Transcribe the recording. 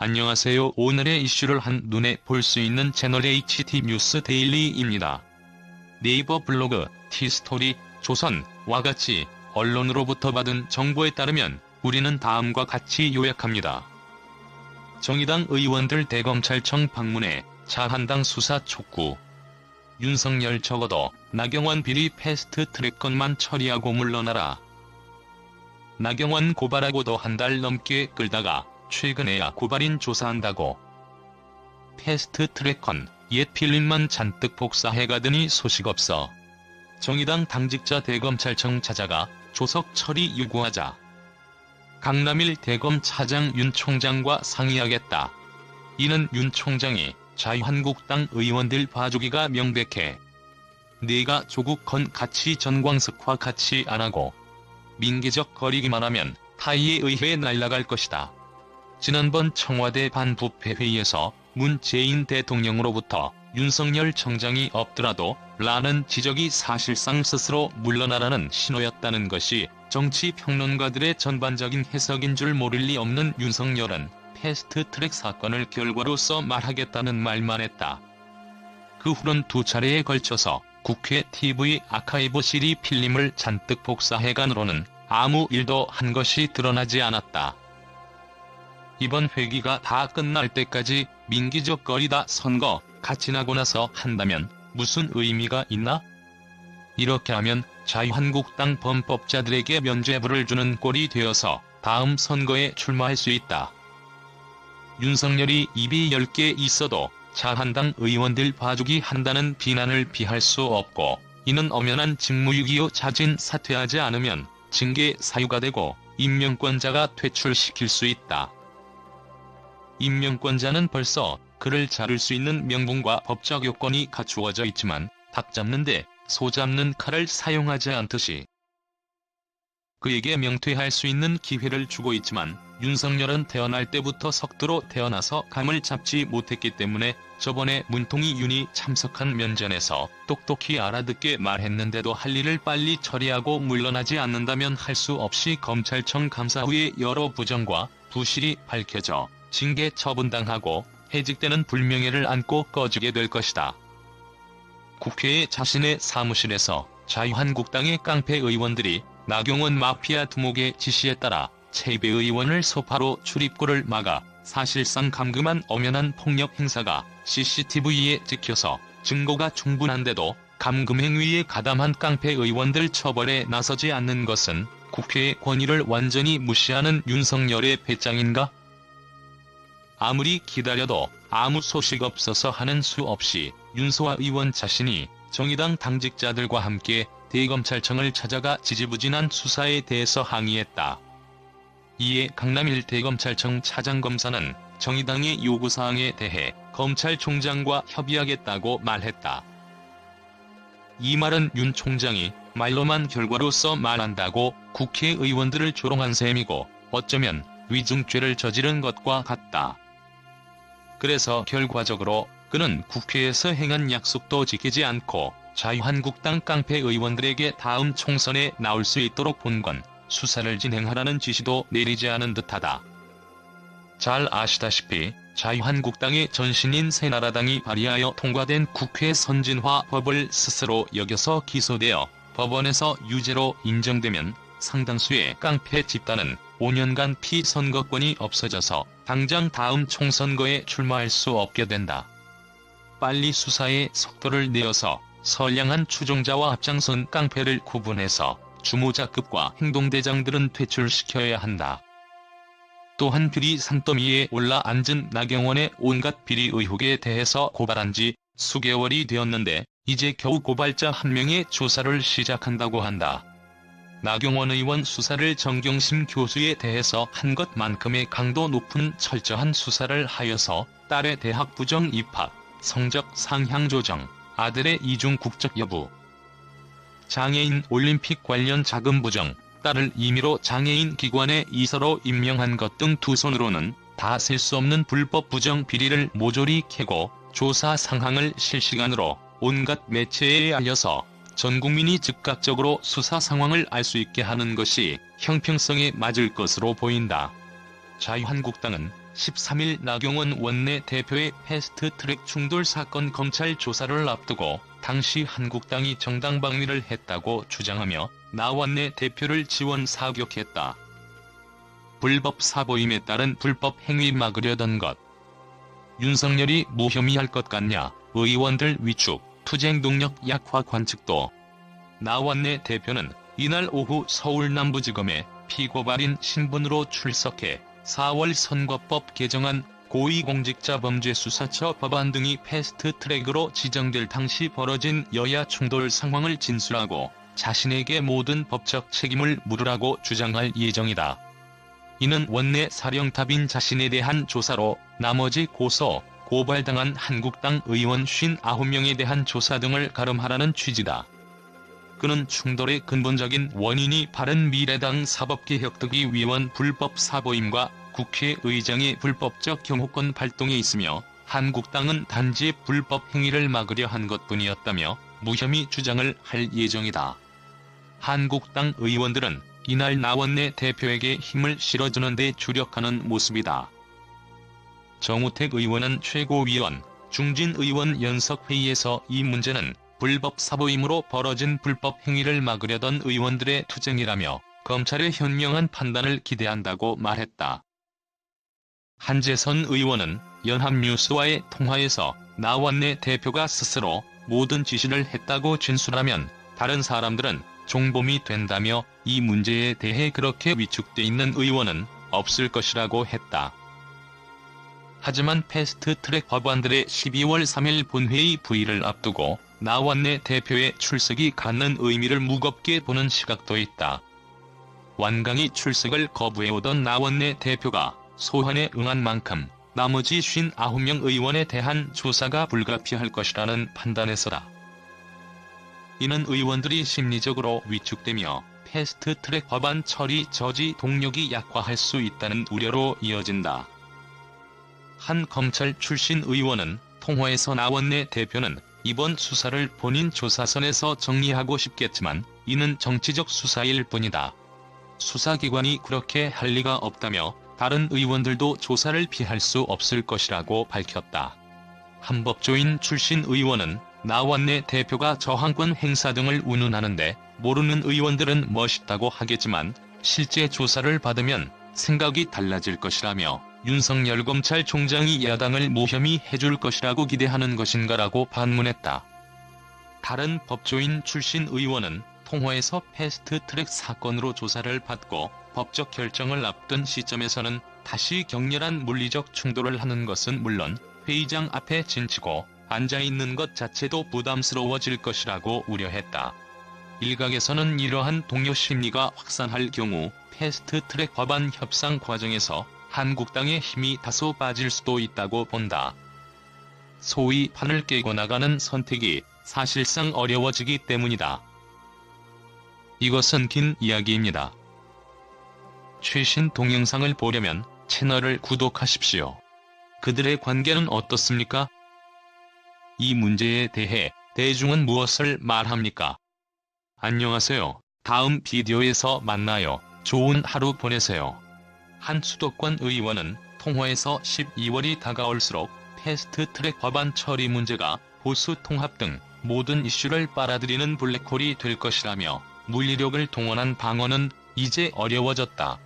안녕하세요. 오늘의 이슈를 한눈에 볼 수 있는 채널 HT 뉴스 데일리입니다. 네이버 블로그, 티스토리, 조선와 같이 언론으로부터 받은 정보에 따르면 우리는 다음과 같이 요약합니다. 정의당 의원들 대검찰청 방문에 자한당 수사 촉구. 윤석열 적어도 나경원 비리 패스트 트랙 건만 처리하고 물러나라. 나경원 고발하고도 한 달 넘게 끌다가 최근에야 고발인 조사한다고. 패스트 트랙건 옛 필름만 잔뜩 복사해가더니 소식 없어. 정의당 당직자 대검찰청 찾아가 조석 처리 요구하자. 강남일 대검 차장 윤 총장과 상의하겠다. 이는 윤 총장이 자유한국당 의원들 봐주기가 명백해. 내가 조국 건 같이 전광석화 같이 안하고 민기적 거리기만 하면 타이에 의해 날아갈 것이다. 지난번 청와대 반부패 회의에서 문재인 대통령으로부터 윤석열 청장이 없더라도 라는 지적이 사실상 스스로 물러나라는 신호였다는 것이 정치 평론가들의 전반적인 해석인 줄 모를 리 없는 윤석열은 패스트트랙 사건을 결과로서 말하겠다는 말만 했다. 그 후론 두 차례에 걸쳐서 국회 TV 아카이브 CD 필름을 잔뜩 복사해간으로는 아무 일도 한 것이 드러나지 않았다. 이번 회기가 다 끝날 때까지 민기적 거리다 선거 같이 나고 나서 한다면 무슨 의미가 있나? 이렇게 하면 자유한국당 범법자들에게 면죄부를 주는 꼴이 되어서 다음 선거에 출마할 수 있다. 윤석열이 입이 10개 있어도 자한당 의원들 봐주기 한다는 비난을 피할 수 없고 이는 엄연한 직무유기로 자진 사퇴하지 않으면 징계 사유가 되고 임명권자가 퇴출시킬 수 있다. 임명권자는 벌써 그를 자를 수 있는 명분과 법적 요건이 갖추어져 있지만 닭 잡는데 소 잡는 칼을 사용하지 않듯이 그에게 명퇴할 수 있는 기회를 주고 있지만 윤석열은 태어날 때부터 석도로 태어나서 감을 잡지 못했기 때문에 저번에 문통이 윤이 참석한 면전에서 똑똑히 알아듣게 말했는데도 할 일을 빨리 처리하고 물러나지 않는다면 할 수 없이 검찰청 감사 후에 여러 부정과 부실이 밝혀져 징계 처분당하고 해직되는 불명예를 안고 꺼지게 될 것이다. 국회의 자신의 사무실에서 자유한국당의 깡패 의원들이 나경원 마피아 두목의 지시에 따라 최배 의원을 소파로 출입구를 막아 사실상 감금한 엄연한 폭력 행사가 CCTV에 찍혀서 증거가 충분한데도 감금 행위에 가담한 깡패 의원들 처벌에 나서지 않는 것은 국회의 권위를 완전히 무시하는 윤석열의 배짱인가? 아무리 기다려도 아무 소식 없어서 하는 수 없이 윤소아 의원 자신이 정의당 당직자들과 함께 대검찰청을 찾아가 지지부진한 수사에 대해서 항의했다. 이에 강남 일 대검찰청 차장검사는 정의당의 요구사항에 대해 검찰총장과 협의하겠다고 말했다. 이 말은 윤 총장이 말로만 결과로서 말한다고 국회의원들을 조롱한 셈이고 어쩌면 위증죄를 저지른 것과 같다. 그래서 결과적으로 그는 국회에서 행한 약속도 지키지 않고 자유한국당 깡패 의원들에게 다음 총선에 나올 수 있도록 본건 수사를 진행하라는 지시도 내리지 않은 듯하다. 잘 아시다시피 자유한국당의 전신인 새나라당이 발의하여 통과된 국회 선진화 법을 스스로 여겨서 기소되어 법원에서 유죄로 인정되면 상당수의 깡패 집단은 5년간 피선거권이 없어져서 당장 다음 총선거에 출마할 수 없게 된다. 빨리 수사에 속도를 내어서 선량한 추종자와 앞장선 깡패를 구분해서 주모자급과 행동대장들은 퇴출시켜야 한다. 또한 비리 산더미에 올라 앉은 나경원의 온갖 비리 의혹에 대해서 고발한 지 수개월이 되었는데 이제 겨우 고발자 한 명의 조사를 시작한다고 한다. 나경원 의원 수사를 정경심 교수에 대해서 한 것만큼의 강도 높은 철저한 수사를 하여서 딸의 대학 부정 입학, 성적 상향 조정, 아들의 이중 국적 여부, 장애인 올림픽 관련 자금 부정, 딸을 임의로 장애인 기관에 이사로 임명한 것 등 두 손으로는 다 셀 수 없는 불법 부정 비리를 모조리 캐고 조사 상황을 실시간으로 온갖 매체에 알려서 전 국민이 즉각적으로 수사 상황을 알 수 있게 하는 것이 형평성에 맞을 것으로 보인다. 자유한국당은 13일 나경원 원내 대표의 패스트트랙 충돌 사건 검찰 조사를 앞두고 당시 한국당이 정당 방위를 했다고 주장하며 나 원내 대표를 지원 사격했다. 불법 사보임에 따른 불법 행위 막으려던 것. 윤석열이 무혐의할 것 같냐, 의원들 위축, 투쟁 동력 약화 관측도. 나 원내 대표는 이날 오후 서울 남부지검에 피고발인 신분으로 출석해 4월 선거법 개정안 고위공직자범죄수사처 법안 등이 패스트트랙으로 지정될 당시 벌어진 여야 충돌 상황을 진술하고 자신에게 모든 법적 책임을 물으라고 주장할 예정이다. 이는 원내 사령탑인 자신에 대한 조사로 나머지 고소, 고발당한 한국당 의원 59명에 대한 조사 등을 가름하라는 취지다. 그는 충돌의 근본적인 원인이 바른미래당 사법개혁특위 위원 불법 사보임과 국회의장의 불법적 경호권 발동에 있으며 한국당은 단지 불법 행위를 막으려 한 것뿐이었다며 무혐의 주장을 할 예정이다. 한국당 의원들은 이날 나원내 대표에게 힘을 실어주는 데 주력하는 모습이다. 정우택 의원은 최고위원, 중진 의원 연석회의에서 이 문제는 불법 사보임으로 벌어진 불법 행위를 막으려던 의원들의 투쟁이라며 검찰의 현명한 판단을 기대한다고 말했다. 한재선 의원은 연합뉴스와의 통화에서 나원내 대표가 스스로 모든 지시를 했다고 진술하면 다른 사람들은 종범이 된다며 이 문제에 대해 그렇게 위축돼 있는 의원은 없을 것이라고 했다. 하지만 패스트 트랙 법안들의 12월 3일 본회의 부의를 앞두고 나원내 대표의 출석이 갖는 의미를 무겁게 보는 시각도 있다. 완강히 출석을 거부해오던 나원내 대표가 소환에 응한 만큼 나머지 59명 의원에 대한 조사가 불가피할 것이라는 판단에서다. 이는 의원들이 심리적으로 위축되며 패스트 트랙 법안 처리 저지 동력이 약화할 수 있다는 우려로 이어진다. 한 검찰 출신 의원은 통화에서 나원내 대표는 이번 수사를 본인 조사선에서 정리하고 싶겠지만 이는 정치적 수사일 뿐이다. 수사기관이 그렇게 할 리가 없다며 다른 의원들도 조사를 피할 수 없을 것이라고 밝혔다. 한법조인 출신 의원은 나원내 대표가 저항권 행사 등을 운운하는데 모르는 의원들은 멋있다고 하겠지만 실제 조사를 받으면 생각이 달라질 것이라며 윤석열 검찰총장이 야당을 무혐의 해줄 것이라고 기대하는 것인가라고 반문했다. 다른 법조인 출신 의원은 통화에서 패스트트랙 사건으로 조사를 받고 법적 결정을 앞둔 시점에서는 다시 격렬한 물리적 충돌을 하는 것은 물론 회의장 앞에 진치고 앉아있는 것 자체도 부담스러워질 것이라고 우려했다. 일각에서는 이러한 동요 심리가 확산할 경우 패스트트랙 법안 협상 과정에서 한국당의 힘이 다소 빠질 수도 있다고 본다. 소위 판을 깨고 나가는 선택이 사실상 어려워지기 때문이다. 이것은 긴 이야기입니다. 최신 동영상을 보려면 채널을 구독하십시오. 그들의 관계는 어떻습니까? 이 문제에 대해 대중은 무엇을 말합니까? 안녕하세요. 다음 비디오에서 만나요. 좋은 하루 보내세요. 한 수도권 의원은 통화에서 12월이 다가올수록 패스트 트랙 법안 처리 문제가 보수 통합 등 모든 이슈를 빨아들이는 블랙홀이 될 것이라며 물리력을 동원한 방어는 이제 어려워졌다.